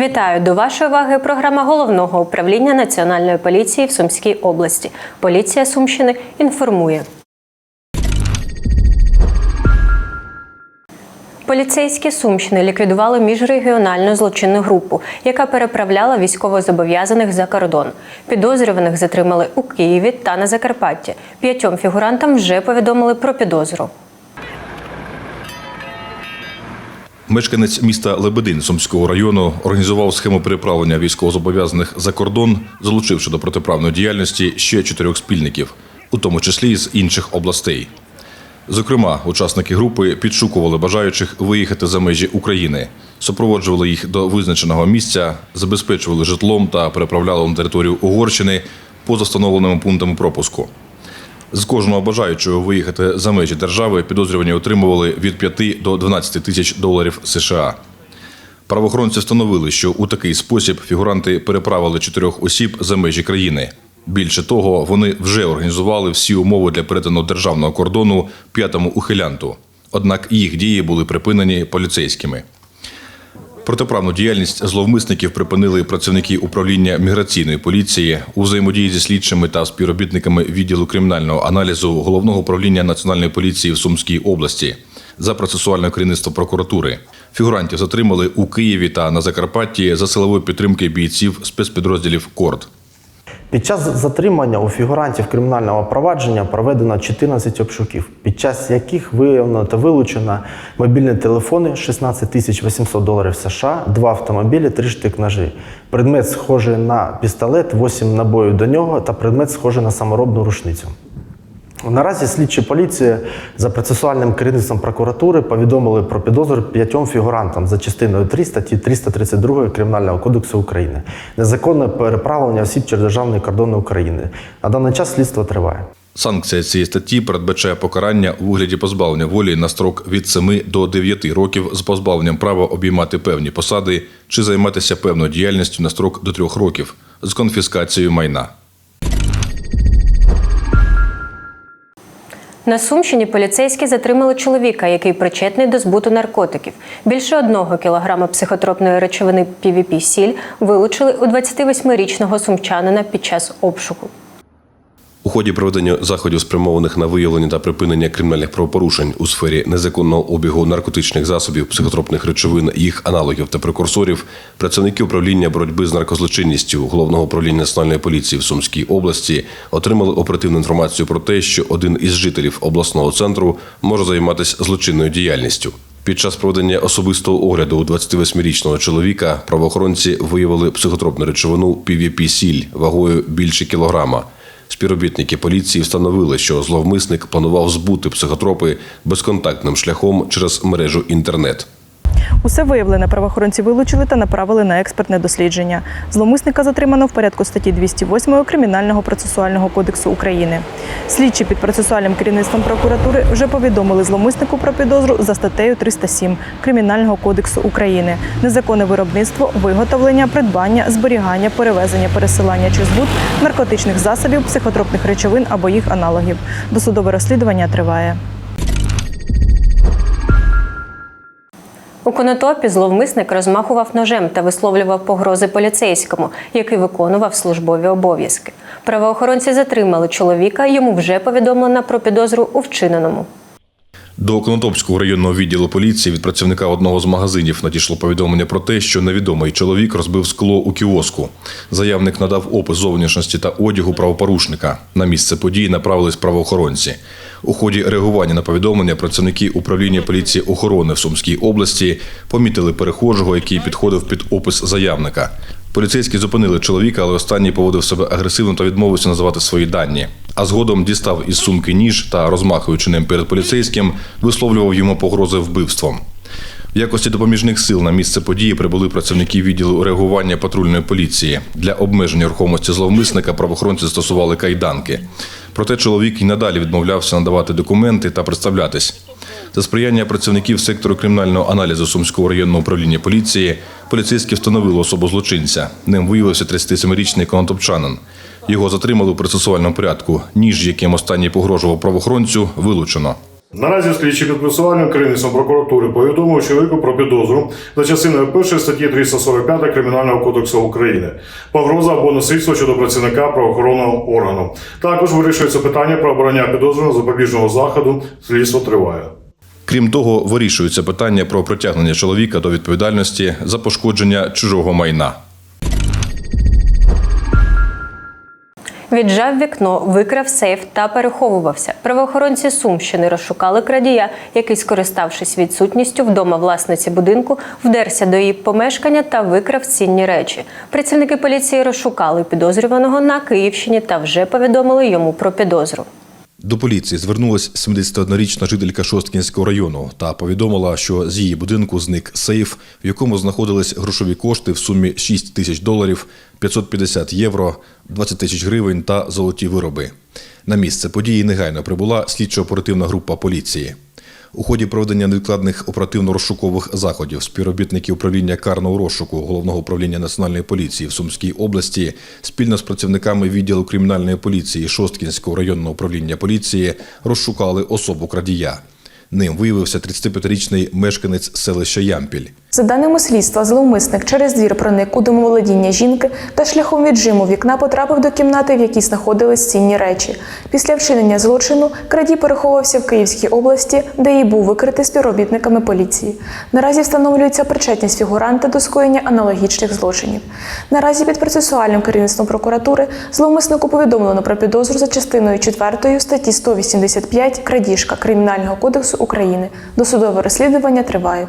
Вітаю до вашої уваги. Програма головного управління Національної поліції в Сумській області. Поліція Сумщини інформує. Поліцейські Сумщини ліквідували міжрегіональну злочинну групу, яка переправляла військовозобов'язаних за кордон. Підозрюваних затримали у Києві та на Закарпатті. П'ятьом фігурантам вже повідомили про підозру. Мешканець міста Лебедин Сумського району організував схему переправлення військовозобов'язаних за кордон, залучивши до протиправної діяльності ще чотирьох спільників, у тому числі з інших областей. Зокрема, учасники групи підшукували бажаючих виїхати за межі України, супроводжували їх до визначеного місця, забезпечували житлом та переправляли на територію Угорщини поза встановленими пунктами пропуску. З кожного бажаючого виїхати за межі держави підозрювані отримували від 5 до 12 тисяч доларів США. Правоохоронці встановили, що у такий спосіб фігуранти переправили чотирьох осіб за межі країни. Більше того, вони вже організували всі умови для перетину державного кордону п'ятому ухилянту. Однак їх дії були припинені поліцейськими. Протиправну діяльність зловмисників припинили працівники управління міграційної поліції у взаємодії зі слідчими та співробітниками відділу кримінального аналізу головного управління національної поліції в Сумській області за процесуальне керівництво прокуратури. Фігурантів затримали у Києві та на Закарпатті за силової підтримки бійців спецпідрозділів КОРД. Під час затримання у фігурантів кримінального провадження проведено 14 обшуків, під час яких виявлено та вилучено мобільні телефони 16 тисяч 800 доларів США, два автомобілі, три штик ножі, предмет схожий на пістолет, 8 набоїв до нього та предмет схожий на саморобну рушницю. Наразі слідчі поліції за процесуальним керівництвом прокуратури повідомили про підозру п'ятьом фігурантам за частиною 3 статті 332 Кримінального кодексу України незаконне переправлення осіб через державний кордон України. На даний час слідство триває. Санкція цієї статті передбачає покарання у вигляді позбавлення волі на строк від 7 до 9 років з позбавленням права обіймати певні посади чи займатися певною діяльністю на строк до 3 років з конфіскацією майна. На Сумщині поліцейські затримали чоловіка, який причетний до збуту наркотиків. Більше одного кілограма психотропної речовини pvp сіль вилучили у 28-річного сумчанина під час обшуку. У ході проведення заходів, спрямованих на виявлення та припинення кримінальних правопорушень у сфері незаконного обігу наркотичних засобів, психотропних речовин, їх аналогів та прекурсорів, працівники управління боротьби з наркозлочинністю головного управління національної поліції в Сумській області отримали оперативну інформацію про те, що один із жителів обласного центру може займатися злочинною діяльністю. Під час проведення особистого огляду у 28-річного чоловіка правоохоронці виявили психотропну речовину pvp сіль вагою більше кілограма. Співробітники поліції встановили, що зловмисник планував збути психотропи безконтактним шляхом через мережу інтернет. Усе виявлене правоохоронці вилучили та направили на експертне дослідження. Зловмисника затримано в порядку статті 208 Кримінального процесуального кодексу України. Слідчі під процесуальним керівництвом прокуратури вже повідомили зловмиснику про підозру за статтею 307 Кримінального кодексу України незаконне виробництво, виготовлення, придбання, зберігання, перевезення, пересилання чи збут наркотичних засобів, психотропних речовин або їх аналогів. Досудове розслідування триває. У Конотопі зловмисник розмахував ножем та висловлював погрози поліцейському, який виконував службові обов'язки. Правоохоронці затримали чоловіка. Йому вже повідомлено про підозру у вчиненому. До Конотопського районного відділу поліції від працівника одного з магазинів надійшло повідомлення про те, що невідомий чоловік розбив скло у кіоску. Заявник надав опис зовнішності та одягу правопорушника. На місце події направились правоохоронці. У ході реагування на повідомлення працівники управління поліції охорони в Сумській області помітили перехожого, який підходив під опис заявника. Поліцейські зупинили чоловіка, але останній поводив себе агресивно та відмовився називати свої дані. А згодом дістав із сумки ніж та, розмахуючи ним перед поліцейським, висловлював йому погрози вбивством. В якості допоміжних сил на місце події прибули працівники відділу реагування патрульної поліції. Для обмеження рухомості зловмисника правоохоронці застосували кайданки. Проте чоловік і надалі відмовлявся надавати документи та представлятись. За сприяння працівників сектору кримінального аналізу Сумського районного управління поліції поліцейські встановили особу злочинця. Ним виявився 37-річний конотопчанин. Його затримали у процесуальному порядку. Ніж, яким останній погрожував правоохоронцю, вилучено. Наразі слідчі підписувальним керівництвом прокуратури повідомив чоловіку про підозру за частиною 1 статті 345 Кримінального кодексу України, погроза або насильство щодо працівника правоохоронного органу. Також вирішується питання про обрання підозрюваного запобіжного заходу. Слідство триває. Крім того, вирішується питання про притягнення чоловіка до відповідальності за пошкодження чужого майна. Віджав вікно, викрав сейф та переховувався. Правоохоронці Сумщини розшукали крадія, який, скориставшись відсутністю вдома власниці будинку, вдерся до її помешкання та викрав цінні речі. Працівники поліції розшукали підозрюваного на Київщині та вже повідомили йому про підозру. До поліції звернулась 71-річна жителька Шосткінського району та повідомила, що з її будинку зник сейф, в якому знаходились грошові кошти в сумі 6 тисяч доларів, 550 євро, 20 тисяч гривень та золоті вироби. На місце події негайно прибула слідчо-оперативна група поліції. У ході проведення невідкладних оперативно-розшукових заходів співробітники управління карного розшуку головного управління національної поліції в Сумській області спільно з працівниками відділу кримінальної поліції Шосткінського районного управління поліції розшукали особу крадія. Ним виявився 35-річний мешканець селища Ямпіль. За даними слідства, зловмисник через двір проник у домоволодіння жінки та шляхом віджиму вікна потрапив до кімнати, в якій знаходились цінні речі. Після вчинення злочину крадій переховувався в Київській області, де і був викритий співробітниками поліції. Наразі встановлюється причетність фігуранта до скоєння аналогічних злочинів. Наразі під процесуальним керівництвом прокуратури зловмиснику повідомлено про підозру за частиною 4 статті 185 крадіжка Кримінального кодексу України. Досудове розслідування триває.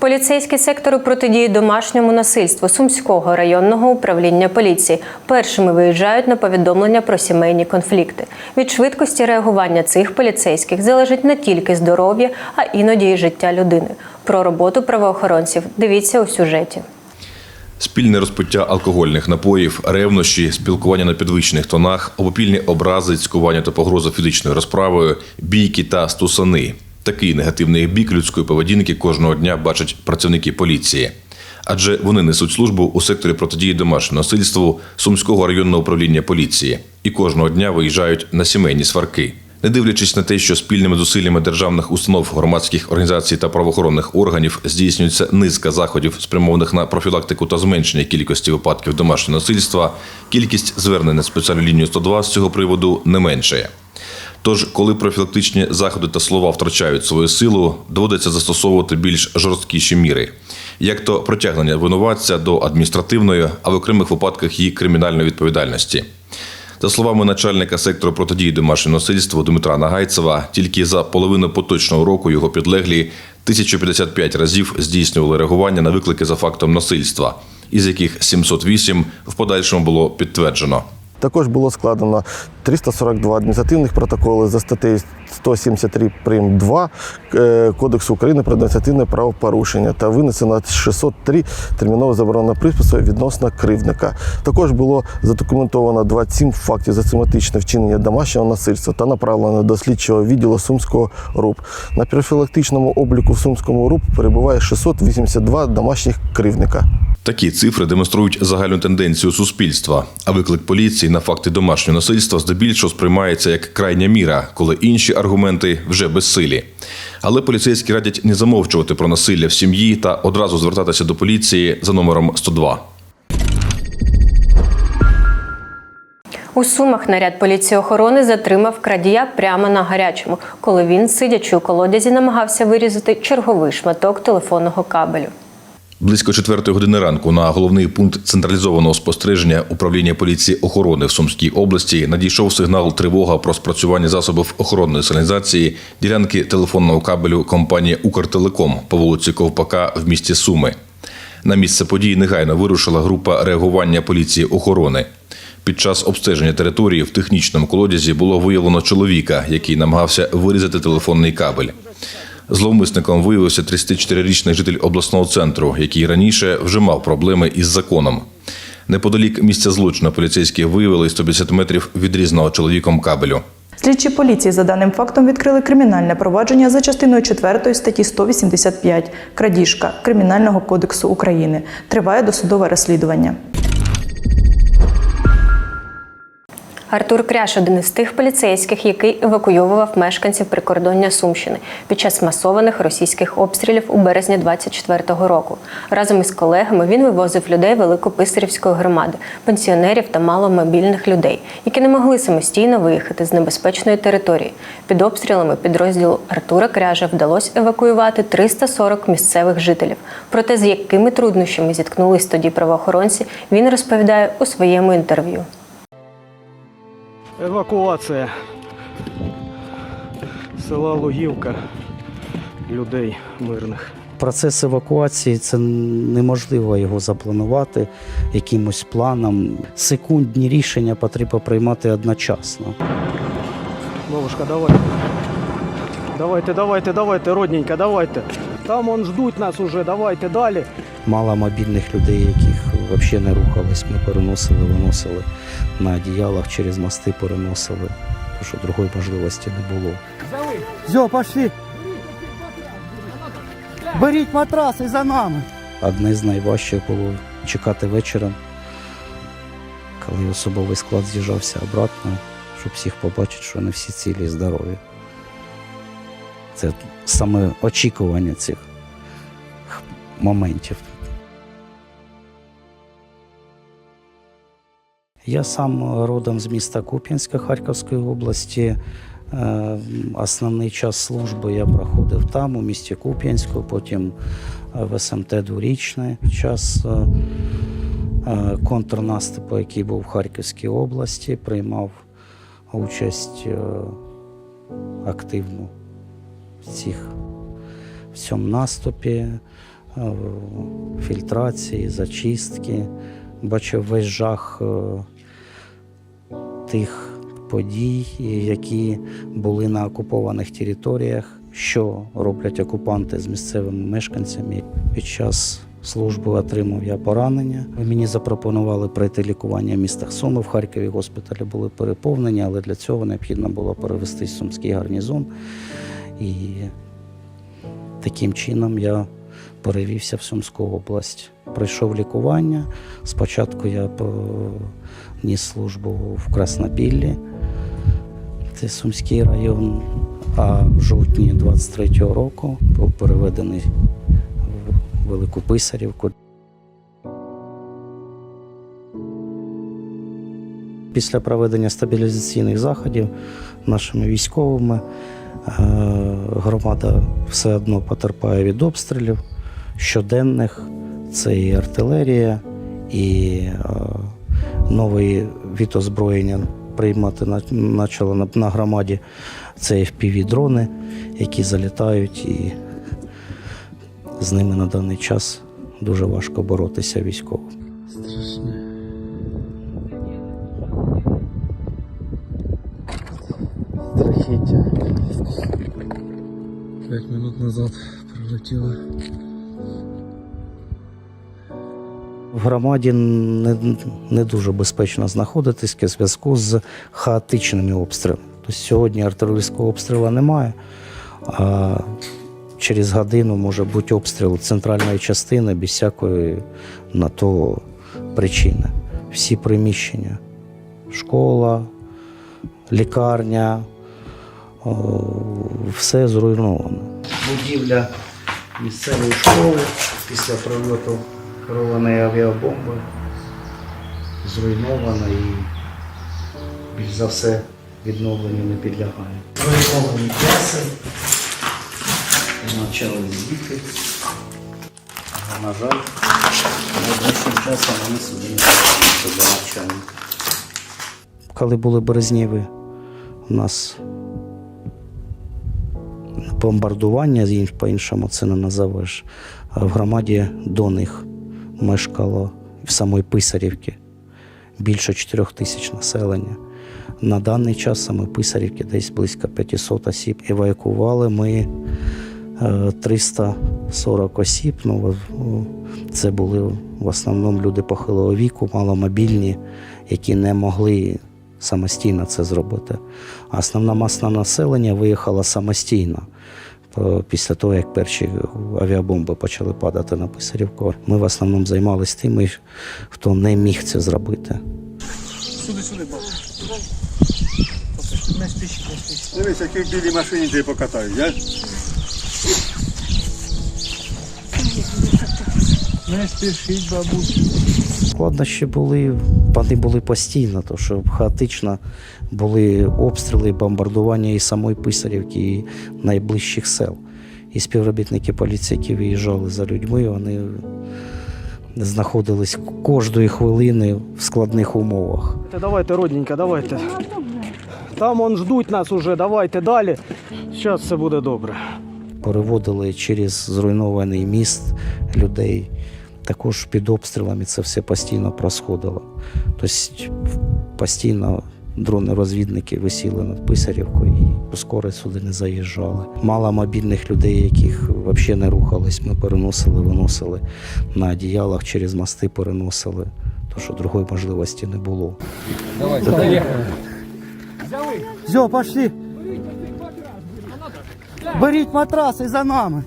Поліцейські сектори протидії домашньому насильству Сумського районного управління поліції першими виїжджають на повідомлення про сімейні конфлікти. Від швидкості реагування цих поліцейських залежить не тільки здоров'я, а іноді й життя людини. Про роботу правоохоронців дивіться у сюжеті. Спільне розпиття алкогольних напоїв, ревнощі, спілкування на підвищених тонах, обопільні образи, цькування та погроза фізичною розправою, бійки та стусани. Такий негативний бік людської поведінки кожного дня бачать працівники поліції. Адже вони несуть службу у секторі протидії домашньому насильству Сумського районного управління поліції і кожного дня виїжджають на сімейні сварки. Не дивлячись на те, що спільними зусиллями державних установ, громадських організацій та правоохоронних органів здійснюється низка заходів, спрямованих на профілактику та зменшення кількості випадків домашнього насильства, кількість звернень на спеціальну лінію 102 з цього приводу не меншає. Тож, коли профілактичні заходи та слова втрачають свою силу, доводиться застосовувати більш жорсткіші міри, як то притягнення винуватця до адміністративної, а в окремих випадках її кримінальної відповідальності. За словами начальника сектору протидії домашнього насильства Дмитра Нагайцева, тільки за половину поточного року його підлеглі 1055 разів здійснювали реагування на виклики за фактом насильства, із яких 708 в подальшому було підтверджено. Також було складено 342 адміністративних протоколи за статтею 173 прим. 2 е, Кодексу України про адміністративне правопорушення та винесено 603 терміново заборонено приспису відносно кривдника. Також було задокументовано 27 фактів систематичного вчинення домашнього насильства та направлено до слідчого відділу Сумського РУП. На профілактичному обліку в Сумському РУП перебуває 682 домашніх кривдника. Такі цифри демонструють загальну тенденцію суспільства, а виклик поліції на факти домашнього насильства здебільшого сприймається як крайня міра, коли інші аргументи вже безсилі. Але поліцейські радять не замовчувати про насилля в сім'ї та одразу звертатися до поліції за номером 102. У Сумах наряд поліції охорони затримав крадія прямо на гарячому, коли він, сидячи у колодязі, намагався вирізати черговий шматок телефонного кабелю. Близько четвертої години ранку на головний пункт централізованого спостереження управління поліції охорони в Сумській області надійшов сигнал тривога про спрацювання засобів охоронної сигналізації ділянки телефонного кабелю компанії Укртелеком по вулиці Ковпака в місті Суми. На місце події негайно вирушила група реагування поліції охорони. Під час обстеження території в технічному колодязі було виявлено чоловіка, який намагався вирізати телефонний кабель. Зловмисником виявився 34-річний житель обласного центру, який раніше вже мав проблеми із законом. Неподалік місця злочину поліцейські виявили 150 метрів відрізаного чоловіком кабелю. Слідчі поліції за даним фактом відкрили кримінальне провадження за частиною 4 статті 185 крадіжка Кримінального кодексу України. Триває досудове розслідування. Артур Кряш один із тих поліцейських, який евакуйовував мешканців прикордоння Сумщини під час масованих російських обстрілів у березні 24-го року. Разом із колегами він вивозив людей Великописарівської громади, пенсіонерів та маломобільних людей, які не могли самостійно виїхати з небезпечної території. Під обстрілами підрозділу Артура Кряжа вдалося евакуювати 340 місцевих жителів. Проте з якими труднощами зіткнулись тоді правоохоронці, він розповідає у своєму інтерв'ю. Евакуація села Лугівка людей мирних. Процес евакуації це неможливо його запланувати якимось планом. Секундні рішення потрібно приймати одночасно. Бабушка, давай. Давайте, давайте, давайте, родненька, давайте. Там он ждуть нас уже, давайте далі. Мало мобільних людей, яких взагалі не рухались. Ми переносили, виносили на одіялах через мости переносили, тому що другої можливості не було. Все, пошли. Беріть матраси за нами. Одне з найважчих було чекати вечора, коли особовий склад з'їжджався обратно, щоб всіх побачити, що вони всі цілі і здорові. Це саме очікування цих моментів. Я сам родом з міста Куп'янська Харківської області. Е, Основний час служби я проходив там, у місті Куп'янську, потім е, в СМТ дворічний час е, контрнаступу, який був в Харківській області, приймав участь активну в цих в цьому наступі, фільтрації, зачистки. Бачив весь жах е, тих подій, які були на окупованих територіях, що роблять окупанти з місцевими мешканцями. Під час служби отримав я поранення. Мені запропонували пройти лікування в містах Суми. В Харкові госпіталі були переповнені, але для цього необхідно було перевестись в Сумський гарнізон. І таким чином я перевівся в Сумську область. Пройшов лікування. Спочатку я ніс службу в Краснопіллі, це Сумський район. А в жовтні 23-го року був переведений в Велику Писарівку. Після проведення стабілізаційних заходів нашими військовими е, громада все одно потерпає від обстрілів щоденних. Це і артилерія, і е, новий від озброєння приймати почало на, громаді. Це FPV-дрони, які залітають, і з ними на даний час дуже важко боротися військовим. Страхіття. П'ять минут назад прилетіло. В громаді не, не дуже безпечно знаходитись в зв'язку з хаотичними обстрілами. Тобто сьогодні артилерійського обстрілу немає, а через годину може бути обстріл центральної частини без всякої на то причини. Всі приміщення, школа, лікарня, все зруйновано. Будівля місцевої школи після прильоту керованої авіабомби зруйнована і більш за все відновленню не підлягає. Зруйновані класи, навчались діти, але, на жаль, найближчим часом вони собі не повернуться до навчання. Коли були березнєві, у нас бомбардування, по-іншому це не назовеш. В громаді до них мешкало в самої Писарівки більше 4 тисяч населення. На даний час саме Писарівки десь близько 500 осіб. Евакували ми е, 340 осіб. Ну, це були в основному люди похилого віку, маломобільні, які не могли самостійно це зробити. А основна маса населення виїхала самостійно. Е, Після того, як перші авіабомби почали падати на Писарівку, ми в основному займалися тими, хто не міг це зробити. Сюди, сюди, бабушка. Дивись, які в білій машині ти покатаю, я? Не спішіть, бабусю. Складнощі були, вони були постійно, тому що хаотично були обстріли, бомбардування і самої Писарівки, і найближчих сел. І співробітники поліції, які виїжджали за людьми, вони знаходились кожної хвилини в складних умовах. Давайте, родненька, давайте. Там он ждуть нас уже, давайте далі. Зараз все буде добре. переводили через зруйнований міст людей. Також під обстрілами це все постійно происходило. Тобто постійно дрони-розвідники висіли над Писарівкою і скоро сюди не заїжджали. Мало мобільних людей, яких взагалі не рухались. Ми переносили, виносили на одіялах через мости переносили, тому що другої можливості не було. Давай, Все, пошли. Беріть матраси за нами.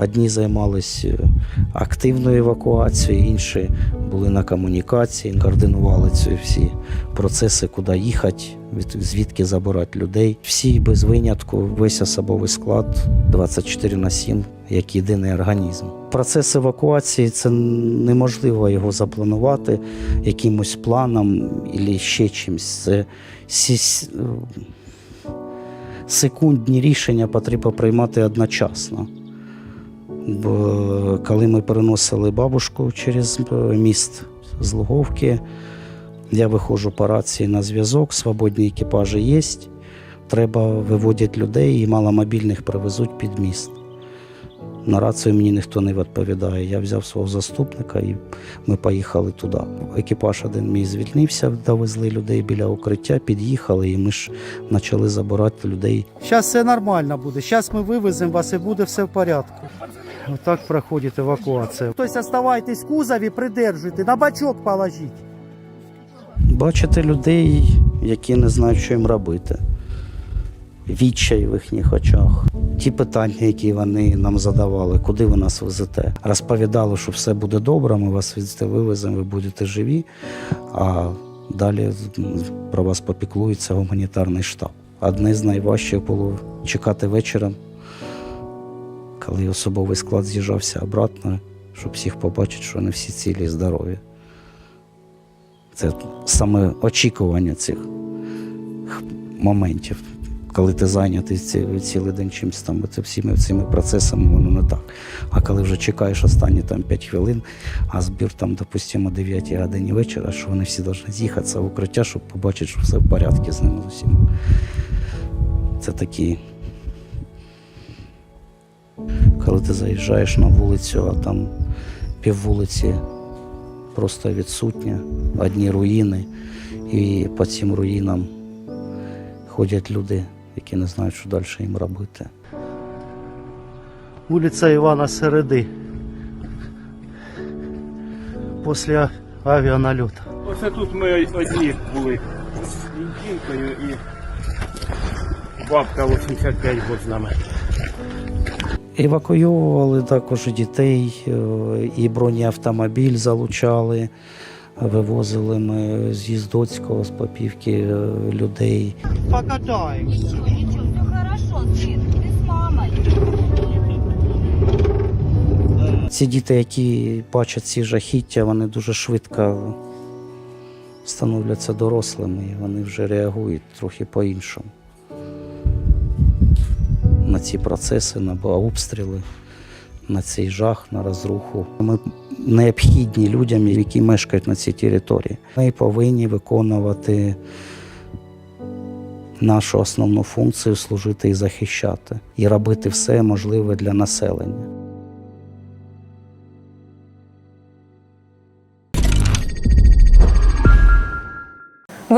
Одні займалися активною евакуацією, інші були на комунікації, координували ці всі процеси, куди їхати, звідки забирати людей. Всі без винятку, весь особовий склад 24 на 7, як єдиний організм. Процес евакуації це неможливо його запланувати якимось планом або ще чимось. Це сі- секундні рішення потрібно приймати одночасно. Коли ми переносили бабушку через е, міст з Луговки, я виходжу по рації на зв'язок, свободні екіпажі є. Треба виводити людей і маломобільних привезуть під міст. На рацію мені ніхто не відповідає. Я взяв свого заступника і ми поїхали туди. Екіпаж один мій звільнився, довезли людей біля укриття, під'їхали, і ми ж почали забирати людей Зараз все нормально буде. Зараз ми вивеземо вас і буде все в порядку. Отак проходить евакуація. Тобто оставайтесь в кузові, придержуйте, на бачок положіть. бачити людей, які не знають, що їм робити. Відчай в їхніх очах. Ті питання, які вони нам задавали, куди ви нас везете. Розповідали, що все буде добре, ми вас вивеземо, ви будете живі. А далі про вас попіклується гуманітарний штаб. Одне з найважчих було чекати вечором, коли особовий склад з'їжджався обратно, щоб всіх побачити, що вони всі цілі і здорові. Це саме очікування цих моментів, коли ти зайнятий ці- цілий день чимось там, це всіми цими процесами, воно не так. А коли вже чекаєш останні там 5 хвилин, а збір там, допустимо, о 9 годині вечора, що вони всі повинні з'їхатися в укриття, щоб побачити, що все в порядку з ними з усіма. Це такі. Коли ти заїжджаєш на вулицю, а там піввулиці просто відсутня, одні руїни, і по цим руїнам ходять люди, які не знають, що далі їм робити. Вулиця Івана Середи. Після авіанальоту. Оце тут ми одні були з жінкою і бабка 85 років з нами. Евакуйовували також дітей, е, і бронеавтомобіль залучали, вивозили ми з Їздоцького, з Попівки е, людей. Мамой. Ці діти, які бачать ці жахіття, вони дуже швидко становляться дорослими, і вони вже реагують трохи по-іншому на ці процеси, на обстріли, на цей жах, на розруху. Ми необхідні людям, які мешкають на цій території. Ми повинні виконувати нашу основну функцію служити і захищати, і робити все можливе для населення.